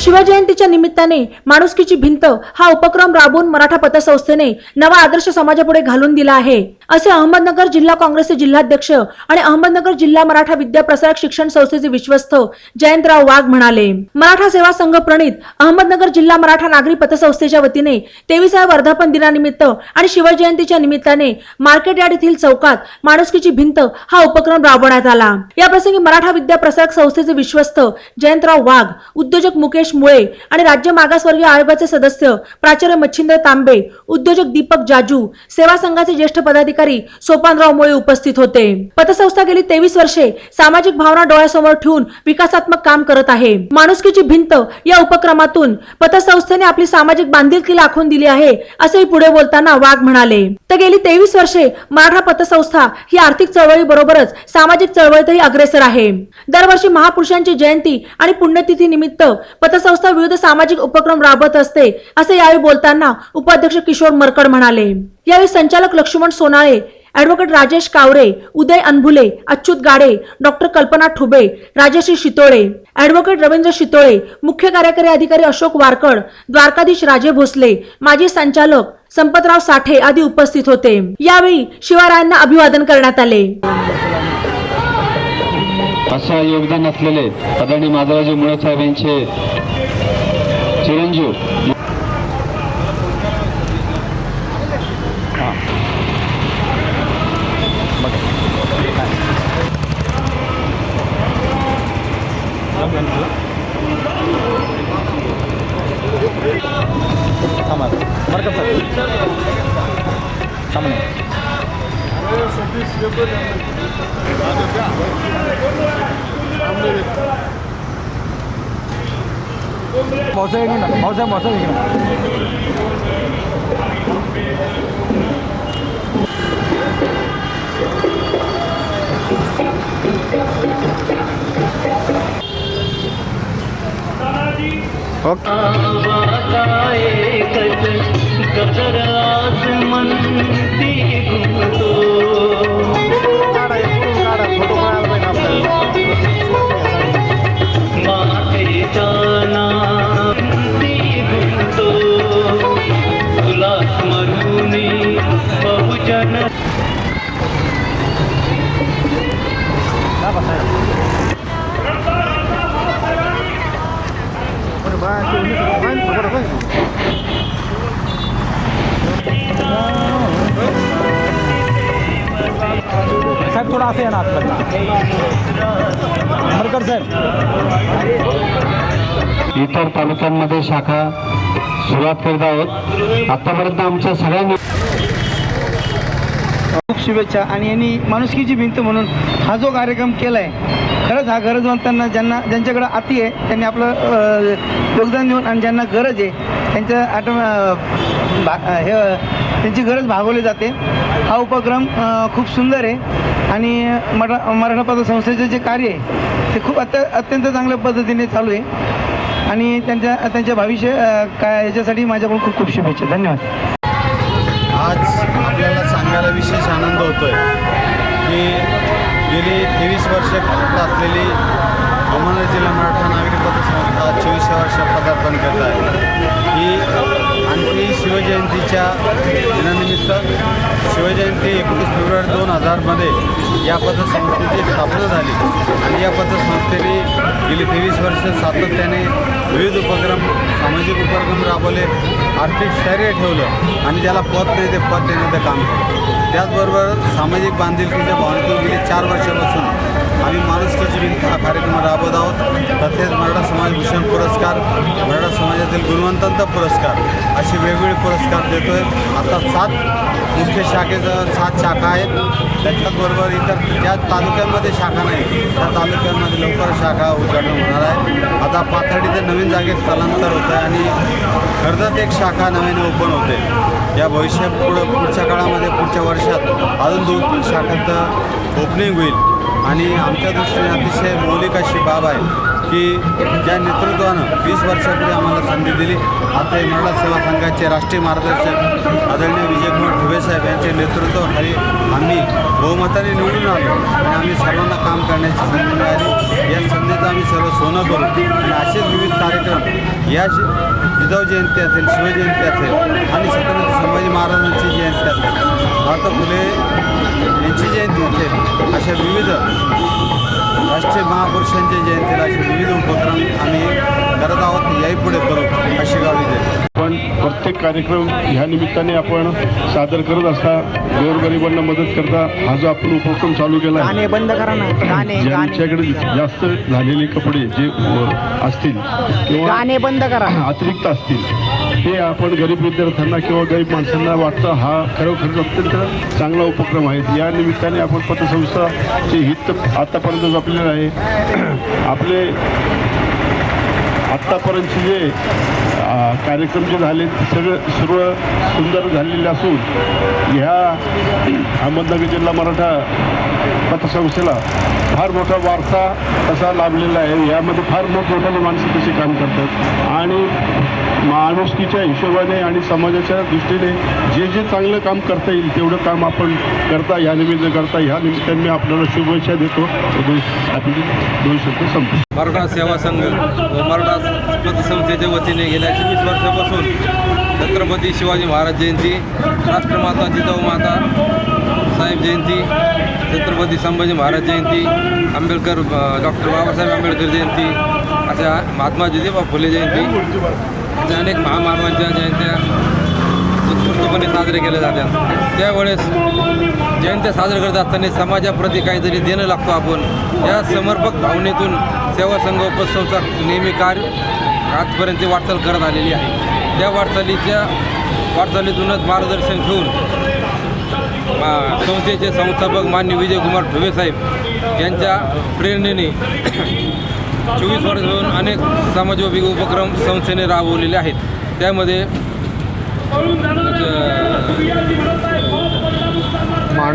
शिवजयंतीच्या निमित्ताने माणुसकीची भिंत हा उपक्रम राबवून मराठा पतसंस्थेने नवा आदर्श समाजापुढे घालून दिला आहे. असे अहमदनगर जिल्हा काँग्रेसचे जिल्हाध्यक्ष आणि अहमदनगर जिल्हा मराठा विद्या प्रसारक शिक्षण संस्थेचे विश्वस्त जयंतराव वाघ म्हणाले मराठा सेवा संघ प्रणित अहमदनगर जिल्हा मराठा नागरी पतसंस्थेच्या वतीने तेविसाव्या वर्धापन दिनानिमित्त आणि शिवजयंतीच्या निमित्ताने मार्केट यार्ड येथील चौकात माणुसकीची भिंत हा उपक्रम राबवण्यात आला. याप्रसंगी मराठा विद्या प्रसारक संस्थेचे विश्वस्त जयंतराव वाघ उद्योजक मुकेश मुळे आणि राज्य मागासवर्गीय आयोगाचे सदस्य प्राचार्य मच्छिंद्र तांबे उद्योजक दीपक जाजू सेवा संघाचे ज्येष्ठ पदाधिकारी सोपानराव मुळे उपस्थित होते. पतसंस्था गेली तेवीस वर्षे सामाजिक भावना डोळ्यासमोर ठेवून विकासात्मक काम करत आहे. माणुसकीची भिंत या उपक्रमातून पतसंस्थेने आपली सामाजिक बांधिलकी लाखून दिली आहे असेही पुढे बोलताना वाघ म्हणाले. तर गेली तेवीस वर्षे मराठा पतसंस्था ही आर्थिक चळवळी बरोबरच सामाजिक चळवळीतही अग्रेसर आहे. दरवर्षी महापुरुषांची जयंती आणि पुण्यतिथी निमित्त पतसंस्था विविध सामाजिक उपक्रम राबवत असते असे यावेळी बोलताना उपाध्यक्ष किशोर मरकड म्हणाले. यावेळी संचालक Laxman Sonale advocate Rajesh Kaware Uday Anbhule Achyut Gade doctor Kalpana Thube Rajashree Shitole advocate Ravindra Shitole मुख्य कार्यकारी अधिकारी अशोक वारकड द्वारकाधीश राजे भोसले माजी संचालक संपतराव साठे आदी उपस्थित होते. यावेळी शिवारायांना अभिवादन करण्यात आले. असं योगदान असलेले आदरणीय माधवराजे मुळे साहेब यांचे चिरंजीव पावसाळ्या इकडून ना पावसाळ्या पावसाळ्या इकडून ओके ওকে असं आतमध्ये. मरकर साहेब. इतर तालुक्यांमध्ये शाखा सुरुवात करत आहोत. आतापर्यंत आमच्या सगळ्यांनी खूप शुभेच्छा. आणि यांनी माणुसकीची भिंत म्हणून हा जो कार्यक्रम केला आहे खरंच हा गरजवंतांना ज्यांना ज्यांच्याकडं अति आहे त्यांनी आपलं योगदान देऊन आणि ज्यांना गरज आहे त्यांच्या भा हे त्यांची गरज भागवली जाते. हा उपक्रम खूप सुंदर आहे. आणि मरा मराठा पतसंस्थेचं जे कार्य आहे ते खूप अत्य अत्यंत चांगल्या पद्धतीने चालू आहे. आणि त्यांच्या त्यांच्या भविष्य काय याच्यासाठी माझ्याकडून खूप खूप शुभेच्छा. धन्यवाद. आज आपल्याला सांगायला विशेष आनंद होतो आहे की गेली तेवीस वर्ष असलेली अहमदनगर जिल्हा मराठा नावे दोन हजारमध्ये या पतसंस्थेची स्थापना झाली. आणि या पतसंस्थेने गेली तेवीस वर्ष सातत्याने विविध उपक्रम सामाजिक उपक्रम राबवले आर्थिक स्थैर्य ठेवलं आणि ज्याला पद नाही ते पद देण्याचं काम केलं. त्याचबरोबर सामाजिक बांधिलकीच्या भावनेतून गेली चार वर्षापासून आम्ही माणुसकीची भिंत हा कार्यक्रम राबवत आहोत. तसेच मराठा समाज भूषण पुरस्कार मराठा समाजातील गुणवंतांचा पुरस्कार असे वेगवेगळे पुरस्कार देतो आहे आता सात मुख्य शाखेचं सात शाखा आहेत. त्याच्याचबरोबर इतर ज्या तालुक्यांमध्ये शाखा नाही त्या तालुक्यांमध्ये लवकर शाखा उद्घाटन होणार आहे. आता पाथर्डी ते नवीन जागेत स्थलांतर होतं आहे आणि कर्जत एक शाखा नव्याने ओपन होते. या भविष्यात पुढं पुढच्या काळामध्ये पुढच्या वर्षात अजून दोन तीन शाखांचं ओपनिंग होईल आणि आमच्या दृष्टीने अतिशय मौलिक अशी बाब आहे. की ज्या नेतृत्वानं वीस वर्षापूर्वी आम्हाला संधी दिली आता हे मराठा सेवा संघाचे राष्ट्रीय मार्गदर्शक आदरणीय विजयकुमार ठुबे साहेब यांचे नेतृत्वाखाली आम्ही बहुमताने निवडून आलो आणि आम्ही सर्वांना काम करण्याची संधी मिळाली. या संधीचं आम्ही सर्व सोनं करू. आणि असेच विविध कार्यक्रम या जिजाऊ जयंती असेल शिवजयंती असेल आणि छत्रपती संभाजी महाराजांची जयंती असेल महात्मा फुले यांची जयंती असेल अशा विविध राष्ट्रीय महापुरुषांच्या जयंतीला असे विविध उपक्रम आम्ही करत आहोत. याही पुढे करू अशी गावी देतो पण प्रत्येक कार्यक्रम ह्या निमित्ताने आपण सादर करत असता गोरगरिबांना मदत करता हा जो आपण उपक्रम चालू केला आहे गाणे बंद करा ना. गाणे गाणे. ज्यांच्याकडे जास्त झालेले कपडे जे असतील किंवा गाणे बंद करा. अतिरिक्त असतील हे आपण गरीब विद्यार्थ्यांना किंवा गरीब माणसांना वाटतं हा खरोखर अत्यंत चांगला उपक्रम आहे. या निमित्ताने आपण पतसंस्थाचे हित आत्तापर्यंत जपलेलं आहे. आपले आत्तापर्यंतचे जे कार्यक्रम जे झाले सगळं सर्व सुंदर झालेले असून ह्या अहमदनगर जिल्हा मराठा पतसंस्थेला फार मोठा वारसा असा लाभलेला आहे. यामध्ये फार मोठमोठ्याने माणसं तशी काम करतात? आणि माणुसकीच्या हिशोबाने आणि समाजाच्या दृष्टीने जे जे चांगलं काम करता येईल तेवढं काम आपण करता या निमित्त करता ह्या निमित्ताने मी आपल्याला शुभेच्छा देतो. दोन आपली दोन शब्द संपतो मराठा सेवा संघ मराठा संस्थेच्या वतीने गेल्या चोवीस वर्षापासून छत्रपती शिवाजी महाराज जयंती राष्ट्रमाता जिजाऊ माता साहेब जयंती छत्रपती संभाजी महाराज जयंती आंबेडकर डॉक्टर बाबासाहेब आंबेडकर जयंती अशा महात्मा ज्योतिबा फुले जयंती अशा अनेक महामानवांच्या जयंत्या उत्कृष्टपणे साजरे केल्या जातात. त्यावेळेस जयंत्या साजरे करत असताना समाजाप्रती काहीतरी देणं लागतो आपण. या समर्पक भावनेतून सेवा संघ उपसंस्था नेहमी कार्य आजपर्यंत वाटचाल करत आलेली आहे त्या वाटचालीच्या वाटचालीतूनच मार्गदर्शन घेऊन संस्थेचे संस्थापक मान्य विजयकुमार ठुबे साहेब यांच्या प्रेरणेने चोवीस वर्षापासून अनेक समाजोपयोगी उपक्रम संस्थेने राबवलेले आहेत. त्यामध्ये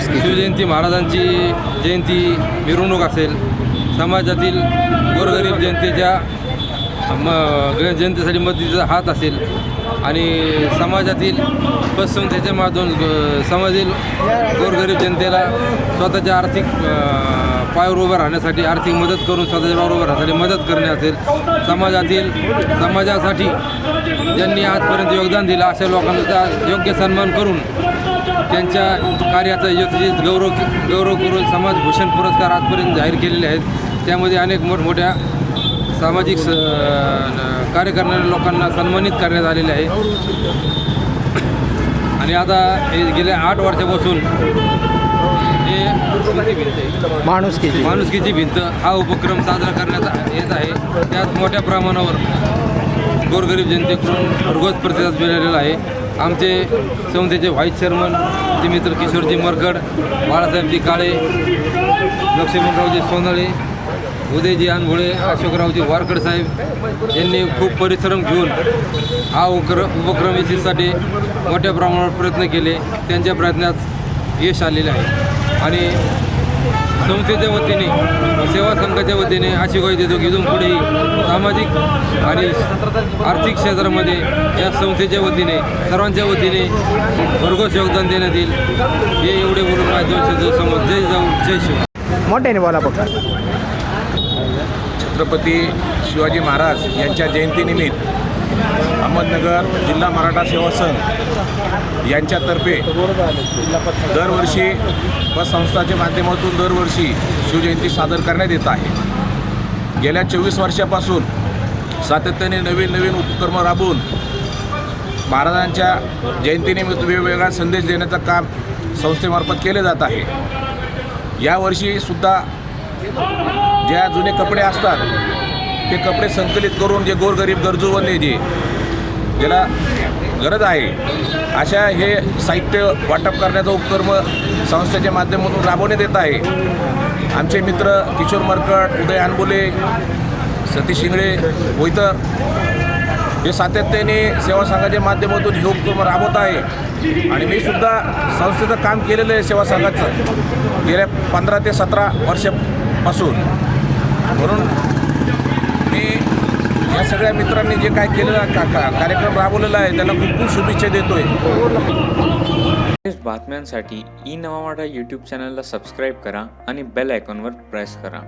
शिवजयंती महाराजांची जयंती मिरवणूक असेल समाजातील गोरगरीब जनतेच्या मग जनतेसाठी मदतीचा हात असेल आणि समाजातील पतसंस्थेच्या माध्यम समाजातील गोरगरीब जनतेला स्वतःच्या आर्थिक पायावर उभं राहण्यासाठी आर्थिक मदत करून स्वतःच्या पायावर उभं राहण्यासाठी मदत करणे असेल समाजातील समाजासाठी ज्यांनी आजपर्यंत योगदान दिलं अशा लोकांचा योग्य सन्मान करून त्यांच्या कार्याचा योग्य गौरव गौरव करून समाजभूषण पुरस्कार आजपर्यंत जाहीर केलेले आहेत. त्यामध्ये अनेक मोठमोठ्या सामाजिक कार्य करणाऱ्या लोकांना सन्मानित करण्यात आलेले आहे. आणि आता हे गेल्या आठ वर्षापासून हे कोणती भिंत आहे? माणुसकी माणुसकीची भिंत हा उपक्रम साजरा करण्यात येत आहे. त्यात मोठ्या प्रमाणावर गोरगरीब जनतेकडून भरघोस प्रतिसाद मिळालेला आहे. आमचे संस्थेचे व्हाईस चेअरमन ते मित्र किशोरजी मरकड बाळासाहेबजी काळे लक्ष्मणरावजी सोनळे उदयजी अनभोळे अशोकरावजी वारकड साहेब यांनी खूप परिश्रम घेऊन हा उकर उपक्रम यशस्वीसाठी मोठ्या प्रमाणावर प्रयत्न केले. त्यांच्या प्रयत्नात यश आलेले आहे. आणि संस्थेच्या वतीने सेवा संघाच्या वतीने अशी ग्वाही देतो की इथून पुढेही सामाजिक आणि आर्थिक क्षेत्रामध्ये या संस्थेच्या वतीने सर्वांच्या वतीने भरघोस योगदान देण्यात येईल. हे एवढे बोलून माझ्या दोन समोर जय जाऊ जय शिव. मोठ्याने बोला बघ छत्रपती शिवाजी महाराज यांच्या जयंतीनिमित्त अहमदनगर जिल्हा मराठा सेवा संघ यांच्यातर्फे दरवर्षी व संस्थाच्या माध्यमातून दरवर्षी शिवजयंती सादर करण्यात येत आहे. गेल्या चोवीस वर्षापासून सातत्याने नवीन नवीन उपक्रम राबवून महाराजांच्या जयंतीनिमित्त वेगवेगळा संदेश देण्याचं काम संस्थेमार्फत केले जात आहे. यावर्षी सुद्धा ज्या जुने कपडे असतात ते कपडे संकलित करून जे गोरगरीब गरजूवंदे जे ज्याला गरज आहे अशा हे साहित्य वाटप करण्याचा उपक्रम संस्थेच्या माध्यमातून राबवण्यात येत आहे. आमचे मित्र किशोर मरकट उदय अनबोले सतीश शिंगळे वैतर हे सातत्याने सेवा संघाच्या माध्यमातून हे उपक्रम राबवत आहे. आणि मी सुद्धा संस्थेचं काम केलेलं आहे सेवा संघाचं गेल्या पंधरा ते सतरा वर्षापासून. म्हणून मी या सगळ्या मित्रांनी जे काय केलेलं का का कार्यक्रम राबवलेला आहे त्याला खूप खूप शुभेच्छा देतोय. बातम्यांसाठी ई नवावाडा यूट्यूब चॅनलला सबस्क्राईब करा आणि बेल आयकॉनवर प्रेस करा.